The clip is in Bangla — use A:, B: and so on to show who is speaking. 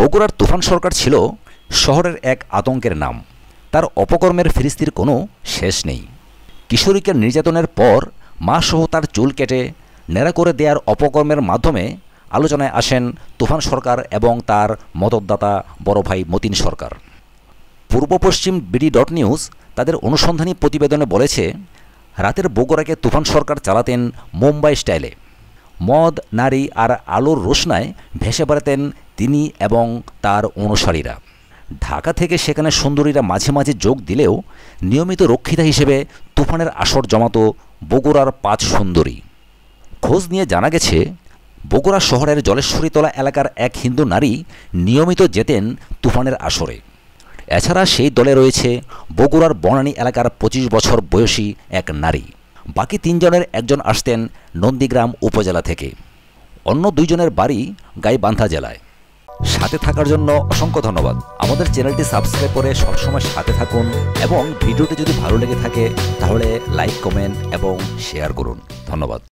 A: বগুড়ার তুফান সরকার ছিল শহরের এক আতঙ্কের নাম। তার অপকর্মের ফিরিস্তির কোনো শেষ নেই। কিশোরীকে নির্যাতনের পর মা সহ তার চুল কেটে নেড়া করে দেওয়ার অপকর্মের মাধ্যমে আলোচনায় আসেন তুফান সরকার এবং তার মদতদাতা বড় ভাই মতিন সরকার। পূর্ব পশ্চিম বিডি ডট নিউজ তাদের অনুসন্ধানী প্রতিবেদনে বলেছে, রাতের বগুড়াকে তুফান সরকার চালাতেন মুম্বাই স্টাইলে। মদ, নারী আর আলোর রোশনায় ভেসে বেড়াতেন তিনি এবং তার অনুসারীরা। ঢাকা থেকে সেখানে সুন্দরীরা মাঝে মাঝে যোগ দিলেও নিয়মিত রক্ষিতা হিসেবে তুফানের আসর জমাত বগুড়ার পাঁচ সুন্দরী। খোঁজ নিয়ে জানা গেছে, বগুড়া শহরের জলেশ্বরীতলা এলাকার এক হিন্দু নারী নিয়মিত যেতেন তুফানের আসরে। এছাড়া সেই দলে রয়েছে বগুড়ার বনানী এলাকার পঁচিশ বছর বয়সী এক নারী। বাকি তিনজনের একজন আসতেন নন্দীগ্রাম উপজেলা থেকে। অন্য দুইজনের বাড়ি গাইবান্ধা জেলায়। সাথে থাকার জন্য অসংখ্য ধন্যবাদ। আমাদের চ্যানেলটি সাবস্ক্রাইব করে সবসময় সাথে থাকুন এবং ভিডিওটি যদি ভালো লেগে থাকে, তাহলে লাইক, কমেন্ট এবং শেয়ার করুন। ধন্যবাদ।